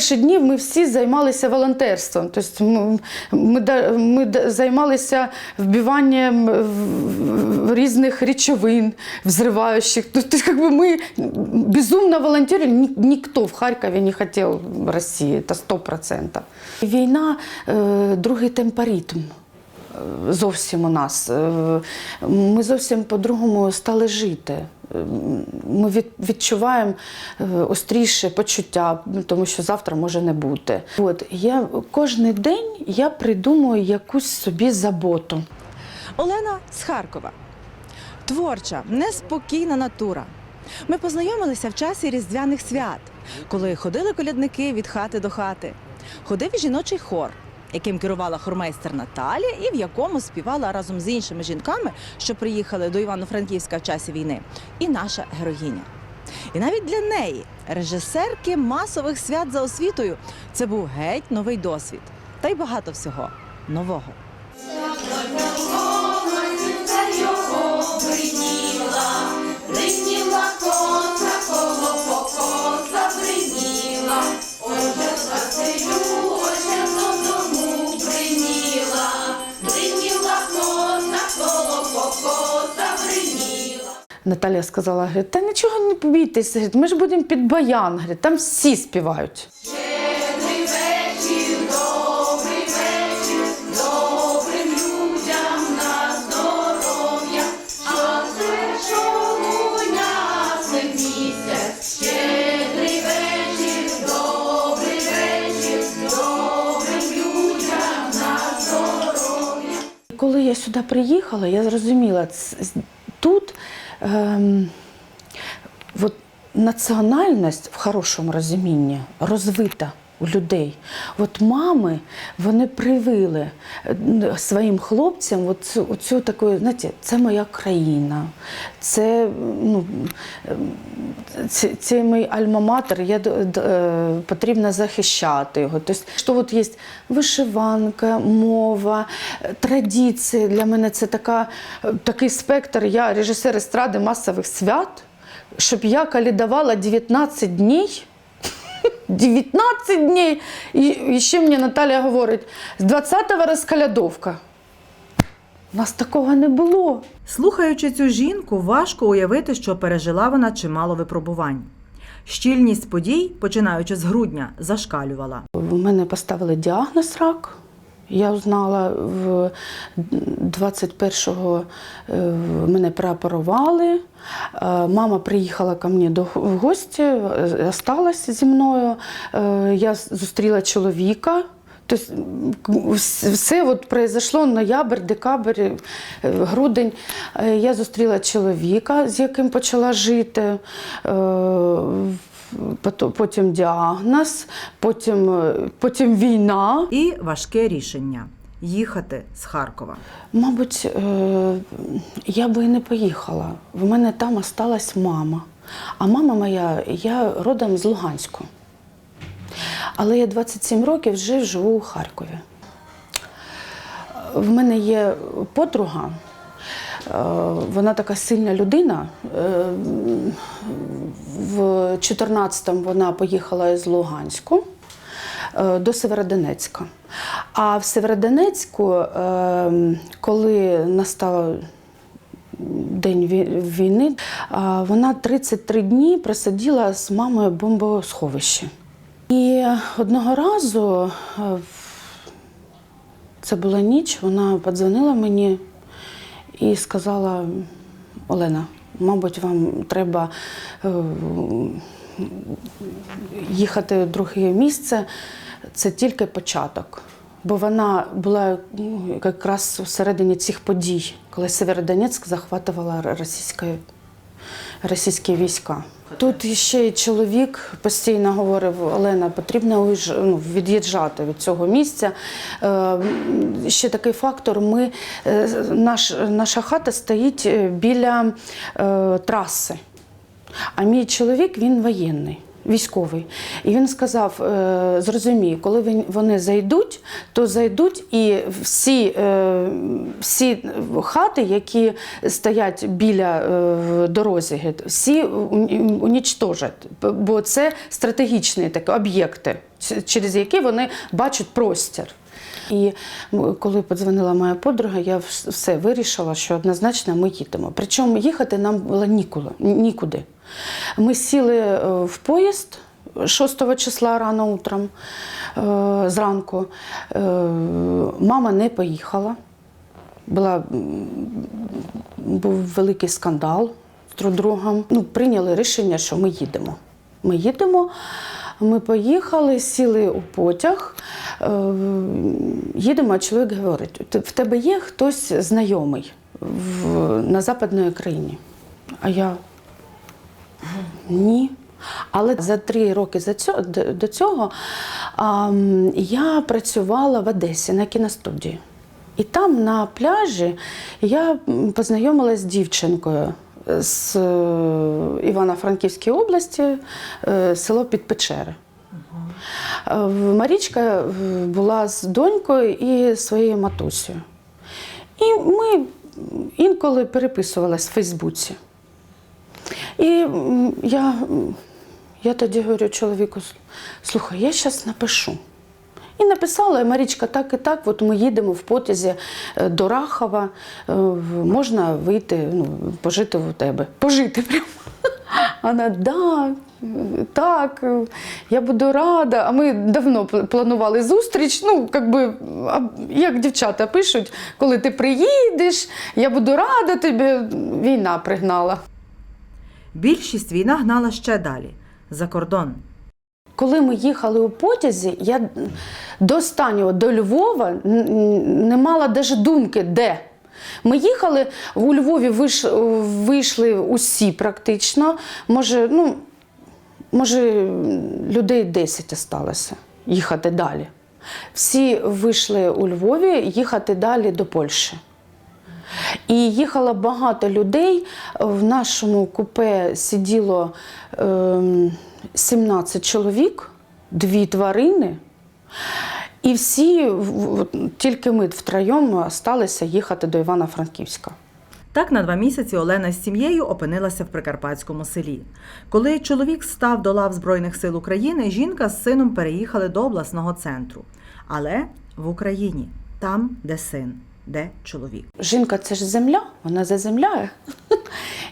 перші дні ми всі займалися волонтерством. Тобто ми, ми, ми займалися вбиванням в- різних речовин, взриваючих. Тобто, якби ми безумно волонтерили, Ні- ніхто в Харкові не хотів Росії, це 100%. Війна е, другий темпоритм е, зовсім у нас. Е, Ми зовсім по-другому стали жити. Ми відчуваємо е, остріше почуття, тому що завтра може не бути. От я кожен день я придумую якусь собі заботу. Олена з Харкова. Творча, неспокійна натура. Ми познайомилися в часі різдвяних свят, коли ходили колядники від хати до хати. Ходив жіночий хор, яким керувала хормейстер Наталія, і в якому співала разом з іншими жінками, що приїхали до Івано-Франківська в часі війни, і наша героїня. І навіть для неї, режисерки масових свят за освітою, це був геть новий досвід, та й багато всього нового. Бриніла коса, Наталя сказала: говорить, та нічого не говорить, ми ж будемо під баян, там всі співають. Коли я сюди приїхала, я зрозуміла, тут от національність в хорошому розумінні розвита у людей. От мами вони привили е, своїм хлопцям оцю, оцю таку, знаєте, це моя країна, це, ну, це, це мій альма-матер, я, е, потрібно захищати його. Тобто, що от є вишиванка, мова, е, традиції. Для мене це така, такий спектр. Я режисер естради масових свят, щоб я калідувала 19 днів. 19 днів. І, і ще мені Наталя говорить, з 20-го розкалядовка. У нас такого не було. Слухаючи цю жінку, важко уявити, що пережила вона чимало випробувань. Щільність подій, починаючи з грудня, зашкалювала. У мене поставили діагноз рак. Я узнала в 21-го е, мене прооперували. Е, Мама приїхала ко мені до в гості, е, осталась зі мною. Е, Я зустріла чоловіка. Тобто все от произошло ноябрь, декабрь, е, грудень. Е, Я зустріла чоловіка, з яким почала жити. Потім діагноз, потім, е, потім війна. І важке рішення їхати з Харкова. Мабуть, е, я би і не поїхала. В мене там осталась мама. А мама моя, я родом з Луганську. Але я 27 років жив, живу у Харкові. В мене є подруга, вона така сильна людина. Е, В 14-му вона поїхала з Луганську е, до Северодонецька. А в Северодонецьку, е, коли настав день війни, вона 33 дні просиділа з мамою бомбосховищі. І одного разу, е, це була ніч, вона подзвонила мені і сказала: Олена, мабуть, вам треба е, їхати в друге місце, це тільки початок. Бо вона була якраз всередині цих подій, коли Северодонецьк захватувала російські війська. Тут ще й чоловік постійно говорив: Олена, потрібно ну, від'їжджати від цього місця. Е, ще такий фактор: ми, е, наш, наша хата стоїть е, біля траси. А мій чоловік він воєнний. Військовий, і він сказав: е, зрозумій, коли вони зайдуть, то зайдуть і всі, е, всі хати, які стоять біля е, дорозі, всі уні- унічтожать, бо це стратегічні такі об'єкти, через які вони бачать простір. І коли подзвонила моя подруга, я все вирішила, що однозначно ми їдемо. Причому їхати нам було нікуди. Ми сіли е, в поїзд 6 числа рано утром е, зранку. Е, Мама не поїхала. Була, був великий скандал з друг другом. Ну, прийняли рішення, що ми їдемо. Ми їдемо. Ми поїхали, сіли у потяг, їдемо, а чоловік говорить: в тебе є хтось знайомий в, на Западній Україні? А я ні. Але за три роки до цього я працювала в Одесі на кіностудії. І там на пляжі я познайомилася з дівчинкою з е, Івано-Франківської області, е, село Підпечери. Е, Марічка була з донькою і своєю матусею. І ми інколи переписувалися в Фейсбуці. І я, я тоді говорю чоловіку: слухай, я зараз напишу. І написала, і Марічка, так і так, от ми їдемо в потязі е, до Рахова, е, можна вийти, ну, пожити в тебе. Пожити прямо. Вона, да, так, я буду рада. А ми давно планували зустріч. Ну, как би, як дівчата пишуть, коли ти приїдеш, я буду рада тобі. Війна пригнала. Більшість війна гнала ще далі за кордон. Коли ми їхали у потязі, я до останнього до Львова не мала навіть думки, де. Ми їхали у Львові, вийшли усі практично. Може, ну, може, людей 10 осталося їхати далі. Всі вийшли у Львові їхати далі до Польщі. І їхало багато людей. В нашому купе сиділо ем, 17 чоловік, дві тварини. І всі, тільки ми втроєм залишилися їхати до Івано-Франківська. Так на два місяці Олена з сім'єю опинилася в прикарпатському селі. Коли чоловік став до лав Збройних сил України, жінка з сином переїхали до обласного центру. Але в Україні, там, де син, де чоловік. Жінка це ж земля, вона заземляє.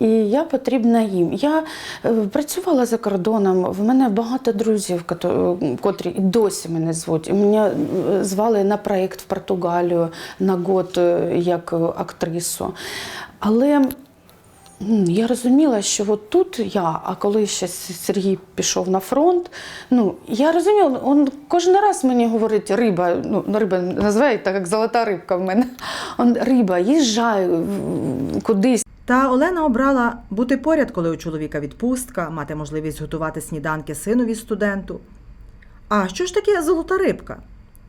І я потрібна їм. Я е, працювала за кордоном, в мене багато друзів, котрі і досі мене звуть. Мене е, звали на проєкт в Португалію на год е, як актрису. Але я розуміла, що от тут я, а коли ще Сергій пішов на фронт, ну я розуміла, він кожен раз мені говорить риба, ну риба називає так, як золота рибка в мене. Он, риба, їжджай кудись. Та Олена обрала бути поряд, коли у чоловіка відпустка, мати можливість готувати сніданки синові студенту. А що ж таке золота рибка?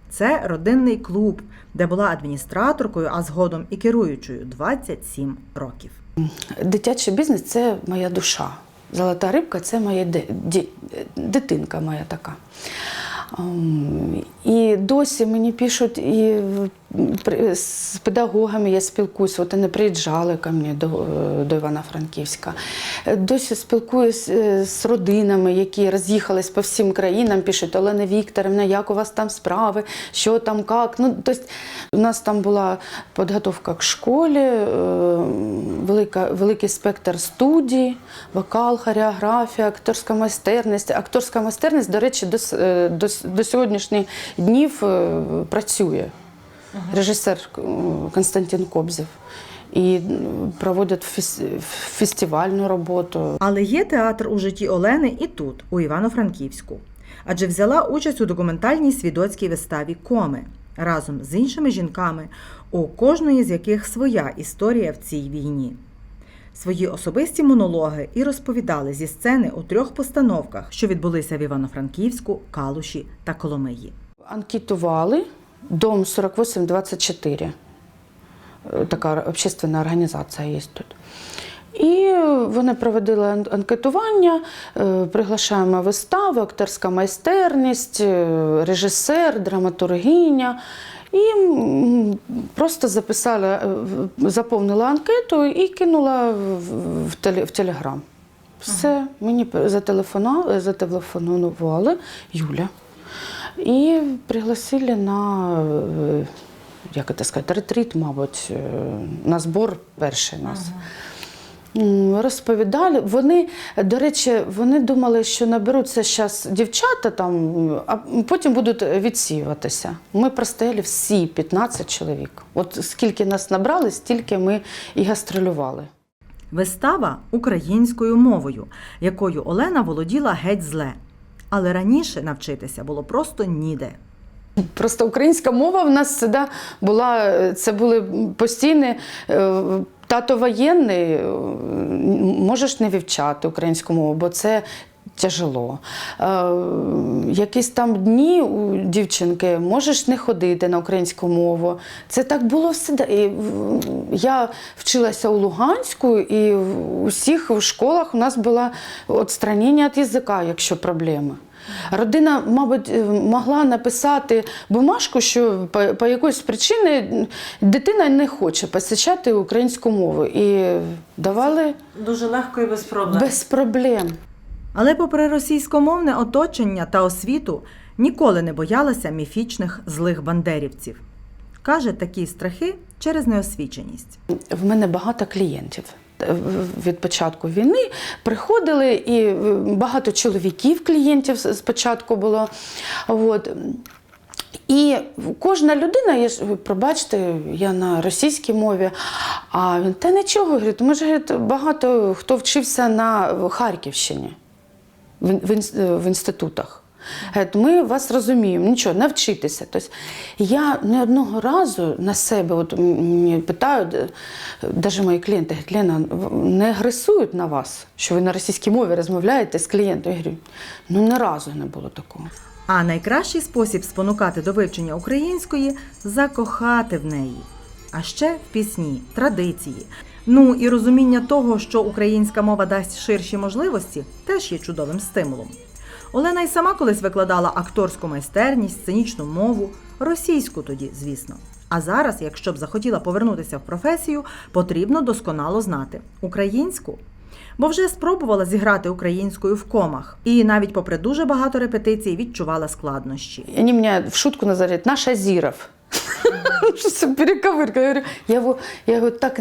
Це родинний клуб, де була адміністраторкою, а згодом і керуючою 27 років. Дитячий бізнес це моя душа. Золота рибка це моя дитинка моя така. Ем, І досі мені пишуть, і з педагогами я спілкуюся, от вони приїжджали ко мені до, е, до Івано-Франківська. Е, Досі спілкуюсь е, з родинами, які роз'їхались по всім країнам, пишуть Олена Вікторівна, як у вас там справи, що там, як. Ну, тобто, у нас там була підготовка к школі, велика, великий спектр студій, вокал, хореографія, акторська майстерність. Акторська майстерність, до речі, до, до, до сьогоднішніх днів працює. Режисер Константин Кобзев. І проводять фестивальну роботу. Але є театр у житті Олени і тут, у Івано-Франківську. Адже взяла участь у документальній свідоцькій виставі Коми разом з іншими жінками, у кожної з яких своя історія в цій війні. Свої особисті монологи і розповідали зі сцени у трьох постановках, що відбулися в Івано-Франківську, Калуші та Коломиї. Анкетували дом 4824. Е, Така общественна організація є тут. І вони проводили анкетування, е, приглашаємо вистави, акторська майстерність, е, режисер, драматургиня. І просто записала, е, заповнила анкету і кинула в, теле- в телеграм. Все, мені зателефонували Юля. І пригласили на, е, як це сказати, ретріт, мабуть, е, на збор перший нас. Розповідали. Вони, до речі, вони думали, що наберуться зараз дівчата там, а потім будуть відсіюватися. Ми простояли всі 15 чоловік. От скільки нас набрали, стільки ми і гастролювали. Вистава українською мовою, якою Олена володіла геть зле. Але раніше навчитися було просто ніде. Просто українська мова в нас завжди була, це були постійні. е, Тато воєнний, можеш не вивчати українську мову, бо це тяжело. Е, Якісь там дні у дівчинки можеш не ходити на українську мову. Це так було всегда. І я вчилася у Луганську, і в усіх в школах у нас було відстранення від язика, якщо проблеми. Родина, мабуть, е, могла написати бумажку, що по, по якоїсь причині дитина не хоче посичати українську мову. І давали Дуже легко і без проблем. без проблем. Але попри російськомовне оточення та освіту ніколи не боялася міфічних злих бандерівців. Каже, такі страхи через неосвіченість. В мене багато клієнтів. Е, Від початку війни приходили і е, багато чоловіків клієнтів спочатку було. От. І кожна людина, я ж пробачте, я на російській мові. А він та нічого, говорить, ми ж багато хто вчився на Харківщині в, ін- в, в інститутах. Ми вас розуміємо, нічого, навчитися. Тобто, я не одного разу на себе, от питають, навіть мої клієнти, говорять, Лена, не агресують на вас, що ви на російській мові розмовляєте з клієнтом. Я говорю, ну ні разу не було такого. А найкращий спосіб спонукати до вивчення української закохати в неї. А ще в пісні, традиції. Ну і розуміння того, що українська мова дасть ширші можливості, теж є чудовим стимулом. Олена й сама колись викладала акторську майстерність, сценічну мову, російську тоді, звісно. А зараз, якщо б захотіла повернутися в професію, потрібно досконало знати українську. Бо вже спробувала зіграти українською в комах, і навіть попри дуже багато репетицій відчувала складнощі. Они меня в шутку называют «наш Азиров». Что це перековирка. Я говорю, я його, я його так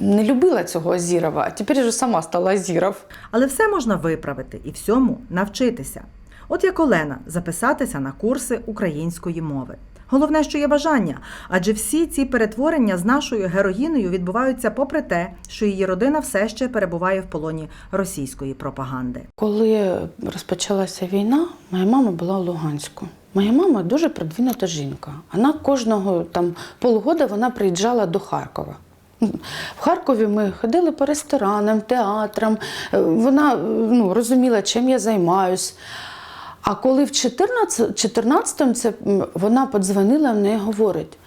не любила цього Азірова, а тепер вже сама стала Азіров. Але все можна виправити і всьому навчитися. От як Олена записатися на курси української мови. Головне, що є бажання, адже всі ці перетворення з нашою героїною відбуваються попри те, що її родина все ще перебуває в полоні російської пропаганди. Коли розпочалася війна, моя мама була у Луганську. Моя мама дуже продвинута жінка. Вона кожного там полгода вона приїжджала до Харкова. В Харкові ми ходили по ресторанам, театрам. Е, Вона е, ну, розуміла, чим я займаюсь. А коли в 14, 14-му це, вона подзвонила мені і говорить: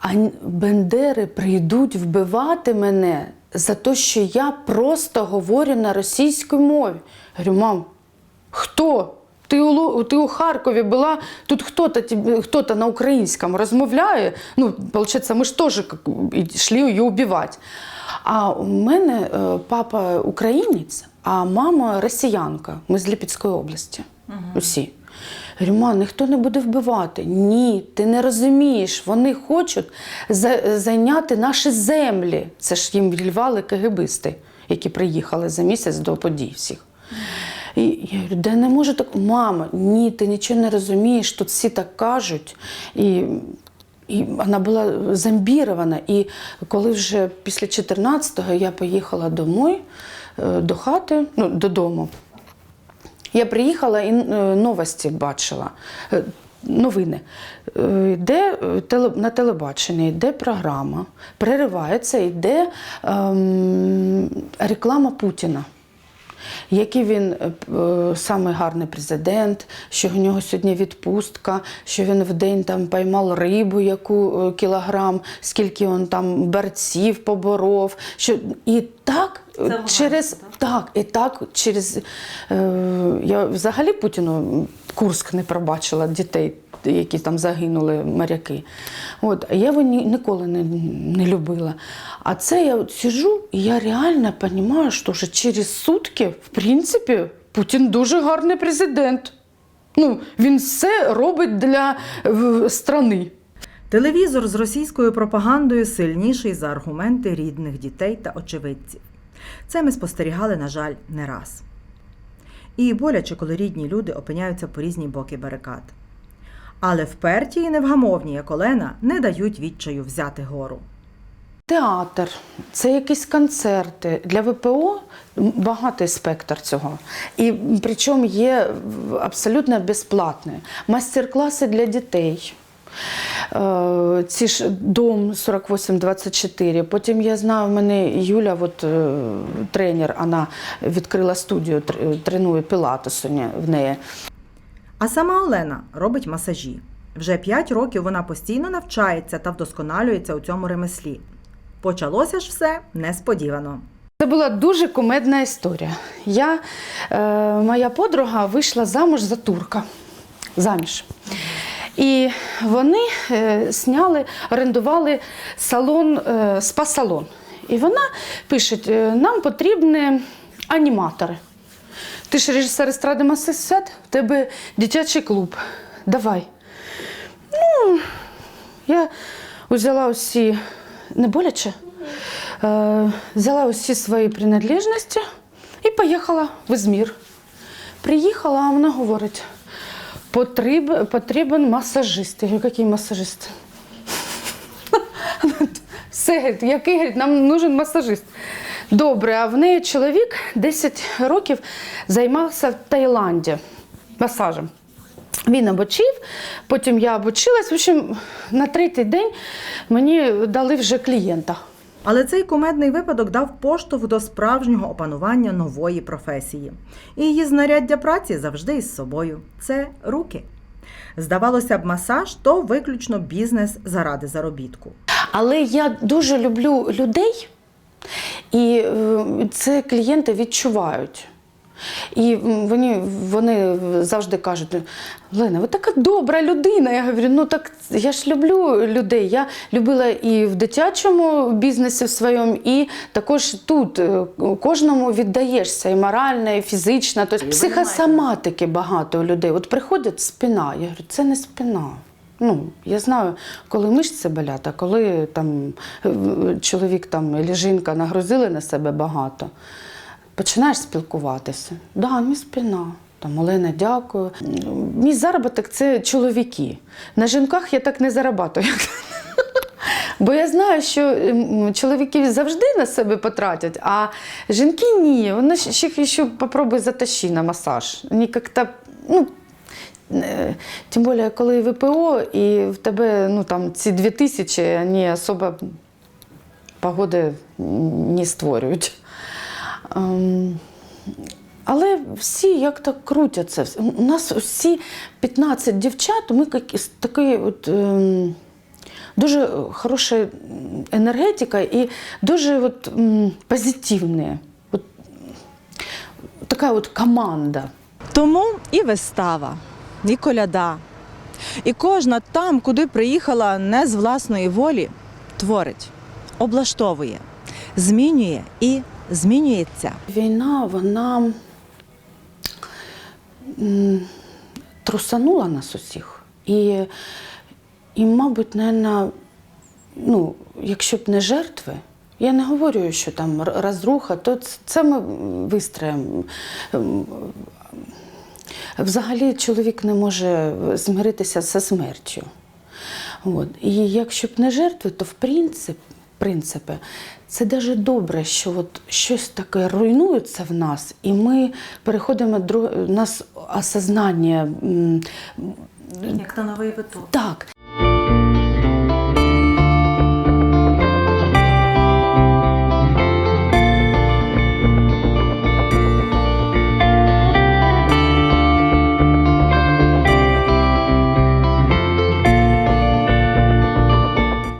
а Бендери прийдуть вбивати мене за те, що я просто говорю на російській мові. Я говорю, мам, хто? Ти у, ти у Харкові була, тут хто-то, хто-то на українському розмовляє. Ну, виходить, ми ж теж йшли її вбивати. А у мене е, папа українець, а мама росіянка. Ми з Ліпецької області. Усі. Я ніхто не буде вбивати. Ні, ти не розумієш. Вони хочуть за- зайняти наші землі. Це ж їм вільвали КГБисти, які приїхали за місяць до подій всіх. І я говорю, де не може так. Мама, ні, ти нічого не розумієш, тут всі так кажуть. І, і вона була зомбірована. І коли вже після 14-го я поїхала домой, е, до хати, ну, додому. Я приїхала і е, новості бачила. е, Новини. Е, Йде е, на телебаченні, йде програма, переривається, йде ем, реклама Путіна. який він е, самий гарний президент, що в нього сьогодні відпустка, що він в день там поймав рибу, яку кілограм, скільки він там борців поборов. Що, і так е, через так, і так через е, я взагалі Путіну Курск не пробачила дітей, які там загинули моряки. От, я його ні, ніколи не, не любила. А це я от сижу, і я реально розумію, що вже через сутки, в принципі, Путін дуже гарний президент. Ну, він все робить для е, страни. Телевізор з російською пропагандою сильніший за аргументи рідних дітей та очевидців. Це ми спостерігали, на жаль, не раз. І боляче, коли рідні люди опиняються по різні боки барикад. Але вперті і невгамовні, як Олена, не дають відчаю взяти гору. Театр, це якісь концерти. Для ВПО багатий спектр цього. І причому є абсолютно безплатні. Майстер-класи для дітей. Е, Ці ж дом 4824. Потім я знаю, в мене Юля, от, е, тренер, вона відкрила студію, тр- тренує пілатесу в неї. А сама Олена робить масажі. Вже 5 років вона постійно навчається та вдосконалюється у цьому ремеслі. Почалося ж все несподівано. Це була дуже кумедна історія. Я, е, моя подруга вийшла замуж за турка. Заміж. І вони е, сняли, орендували салон, е, спа-салон. І вона пише: е, нам потрібні аніматори. Ти ж режисер естради маси свят, в тебе дитячий клуб. Давай. Ну, я взяла усі не боляче. Е, взяла усі свої принадлежності і поїхала в Ізмір. Приїхала, а вона говорить: потрібен, потрібен масажист. Я говорю, який масажист? Все, який говорить, нам нужен масажист. Добре, а в неї чоловік 10 років займався в Таїланді масажем. Він обучив, потім я обучилась. В общем, на третій день мені дали вже клієнта. Але цей кумедний випадок дав поштовх до справжнього опанування нової професії. І її знаряддя праці завжди із собою це руки. Здавалося б, масаж то виключно бізнес заради заробітку. Але я дуже люблю людей, і е, це клієнти відчувають. І вони, вони завжди кажуть: Лена, ви така добра людина. Я говорю, ну так я ж люблю людей. Я любила і в дитячому бізнесі в своєму, і також тут е, кожному віддаєшся і морально, і фізично. Тобто психосоматики багато у людей. От приходять спина. Я говорю, це не спина. Ну, я знаю, коли мишці болять, а коли там е, чоловік там або жінка нагрузили на себе багато, починаєш спілкуватися. Да, мій спина. Там Олена, дякую. Мій заробіток це чоловіки. На жінках я так не зарабатую. Бо я знаю, що чоловіки завжди на себе потратять, а жінки ні. Вони ще, ще попробуй затащи на масаж. Вони як-то, ну, Е, Тим більше, коли ВПО, і в тебе ну, там, ці дві тисячі вони особо погоди не створюють. Ем, Але всі як так крутяться. У нас всі 15 дівчат, ми такої от, ем, дуже хороша енергетика і дуже от, м, позитивні. От, така от команда. Тому і вистава, і коляда. І кожна там, куди приїхала не з власної волі, творить, облаштовує, змінює і змінюється. Війна, вона трусанула нас усіх. І, і мабуть, наверное, ну, якщо б не жертви, я не говорю, що там розруха, то це ми вистроїмо. Взагалі чоловік не може змиритися зі смертю. От. І якщо б не жертви, то в принципі, принципі це дуже добре, що от щось таке руйнується в нас, і ми переходимо до нас осознання. Як на новий виток. так,